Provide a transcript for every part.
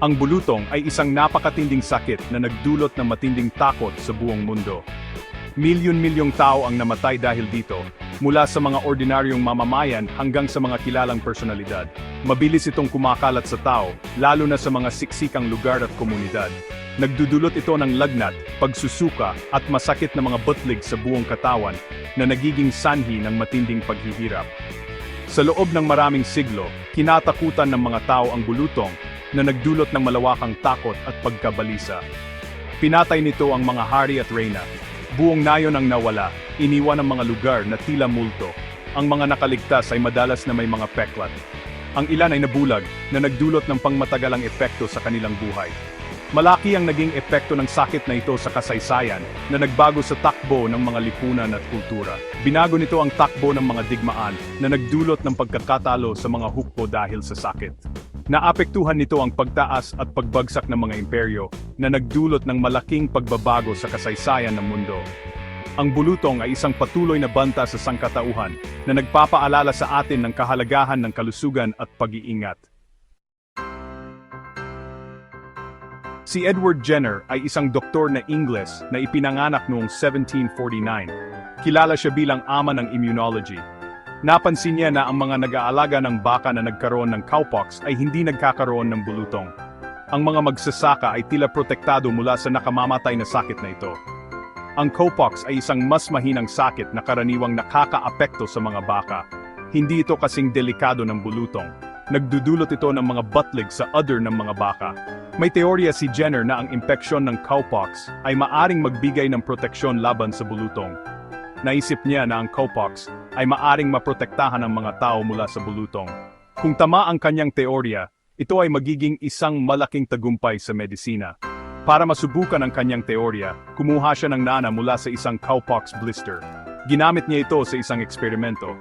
Ang bulutong ay isang napakatinding sakit na nagdulot ng matinding takot sa buong mundo. Milyon-milyong tao ang namatay dahil dito, mula sa mga ordinaryong mamamayan hanggang sa mga kilalang personalidad. Mabilis itong kumakalat sa tao, lalo na sa mga siksikang lugar at komunidad. Nagdudulot ito ng lagnat, pagsusuka, at masakit na mga butlig sa buong katawan na nagiging sanhi ng matinding paghihirap. Sa loob ng maraming siglo, kinatakutan ng mga tao ang bulutong na nagdulot ng malawakang takot at pagkabalisa. Pinatay nito ang mga hari at reyna. Buong nayon ang nawala, iniwan ang mga lugar na tila multo. Ang mga nakaligtas ay madalas na may mga peklat. Ang ilan ay nabulag na nagdulot ng pangmatagalang epekto sa kanilang buhay. Malaki ang naging epekto ng sakit na ito sa kasaysayan na nagbago sa takbo ng mga lipunan at kultura. Binago nito ang takbo ng mga digmaan na nagdulot ng pagkakatalo sa mga hukbo dahil sa sakit. Naapektuhan nito ang pagtaas at pagbagsak ng mga imperyo na nagdulot ng malaking pagbabago sa kasaysayan ng mundo. Ang bulutong ay isang patuloy na banta sa sangkatauhan na nagpapaalala sa atin ng kahalagahan ng kalusugan at pag-iingat. Si Edward Jenner ay isang doktor na Ingles na ipinanganak noong 1749. Kilala siya bilang ama ng immunology. Napansin niya na ang mga nag-aalaga ng baka na nagkaroon ng cowpox ay hindi nagkakaroon ng bulutong. Ang mga magsasaka ay tila protektado mula sa nakamamatay na sakit na ito. Ang cowpox ay isang mas mahinang sakit na karaniwang nakakaapekto sa mga baka. Hindi ito kasing delikado ng bulutong. Nagdudulot ito ng mga butlig sa udder ng mga baka. May teorya si Jenner na ang impeksyon ng cowpox ay maaring magbigay ng proteksyon laban sa bulutong. Naisip niya na ang cowpox ay maaring maprotektahan ang mga tao mula sa bulutong. Kung tama ang kanyang teorya, ito ay magiging isang malaking tagumpay sa medisina. Para masubukan ang kanyang teorya, kumuha siya ng nana mula sa isang cowpox blister. Ginamit niya ito sa isang eksperimento.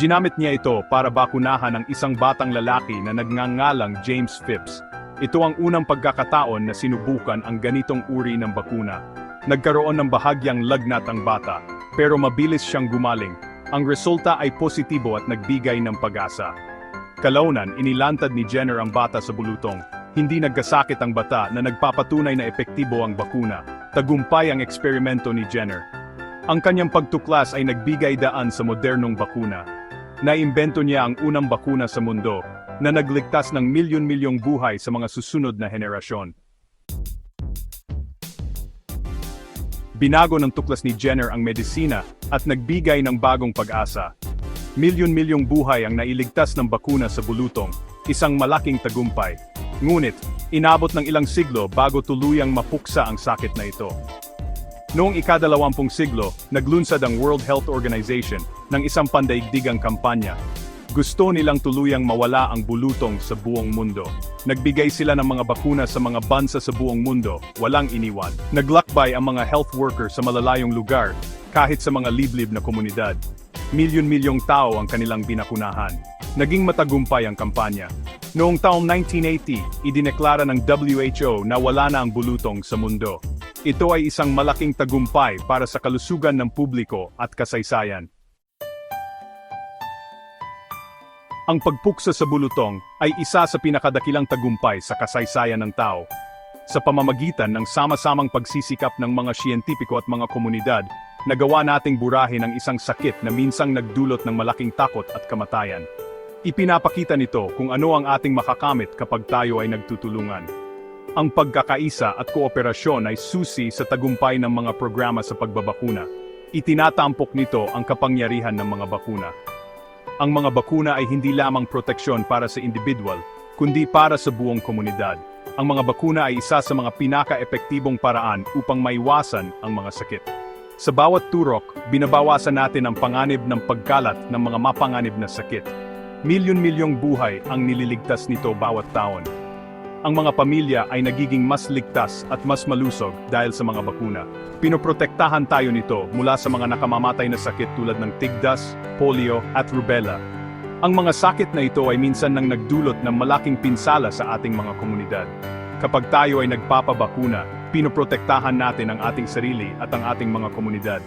Ginamit niya ito para bakunahan ang isang batang lalaki na nagngangalang James Phipps. Ito ang unang pagkakataon na sinubukan ang ganitong uri ng bakuna. Nagkaroon ng bahagyang lagnat ang bata, pero mabilis siyang gumaling. Ang resulta ay positibo at nagbigay ng pag-asa. Kalaunan, inilantad ni Jenner ang bata sa bulutong. Hindi nagkasakit ang bata na nagpapatunay na epektibo ang bakuna. Tagumpay ang eksperimento ni Jenner. Ang kanyang pagtuklas ay nagbigay daan sa modernong bakuna. Naimbento niya ang unang bakuna sa mundo na nagligtas ng milyon-milyong buhay sa mga susunod na henerasyon. Binago ng tuklas ni Jenner ang medisina at nagbigay ng bagong pag-asa. Milyon-milyong buhay ang nailigtas ng bakuna sa bulutong, isang malaking tagumpay. Ngunit, inabot ng ilang siglo bago tuluyang mapuksa ang sakit na ito. Noong ikadalawampung siglo, naglunsad ang World Health Organization ng isang pandaigdigang kampanya. Gusto nilang tuluyang mawala ang bulutong sa buong mundo. Nagbigay sila ng mga bakuna sa mga bansa sa buong mundo, walang iniwan. Naglakbay ang mga health workers sa malalayong lugar, kahit sa mga liblib na komunidad. Milyon-milyong tao ang kanilang binakunahan. Naging matagumpay ang kampanya. Noong taong 1980, idineklara ng WHO na wala na ang bulutong sa mundo. Ito ay isang malaking tagumpay para sa kalusugan ng publiko at kasaysayan. Ang pagpuksa sa bulutong ay isa sa pinakadakilang tagumpay sa kasaysayan ng tao. Sa pamamagitan ng sama-samang pagsisikap ng mga siyentipiko at mga komunidad, nagawa nating burahin ang isang sakit na minsang nagdulot ng malaking takot at kamatayan. Ipinapakita nito kung ano ang ating makakamit kapag tayo ay nagtutulungan. Ang pagkakaisa at kooperasyon ay susi sa tagumpay ng mga programa sa pagbabakuna. Itinatampok nito ang kapangyarihan ng mga bakuna. Ang mga bakuna ay hindi lamang proteksyon para sa individual, kundi para sa buong komunidad. Ang mga bakuna ay isa sa mga pinaka-epektibong paraan upang maiwasan ang mga sakit. Sa bawat turok, binabawasan natin ang panganib ng pagkalat ng mga mapanganib na sakit. Milyon-milyong buhay ang nililigtas nito bawat taon. Ang mga pamilya ay nagiging mas ligtas at mas malusog dahil sa mga bakuna. Pinoprotektahan tayo nito mula sa mga nakamamatay na sakit tulad ng tigdas, polio at rubella. Ang mga sakit na ito ay minsan nang nagdulot ng malaking pinsala sa ating mga komunidad. Kapag tayo ay nagpapabakuna, pinoprotektahan natin ang ating sarili at ang ating mga komunidad.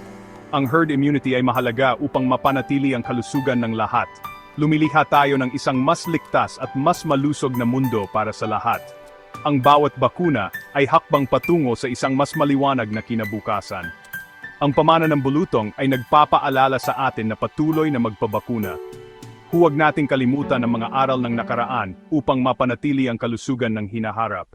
Ang herd immunity ay mahalaga upang mapanatili ang kalusugan ng lahat. Lumilikha tayo ng isang mas ligtas at mas malusog na mundo para sa lahat. Ang bawat bakuna ay hakbang patungo sa isang mas maliwanag na kinabukasan. Ang pamana ng bulutong ay nagpapaalala sa atin na patuloy na magpabakuna. Huwag nating kalimutan ang mga aral ng nakaraan upang mapanatili ang kalusugan ng hinaharap.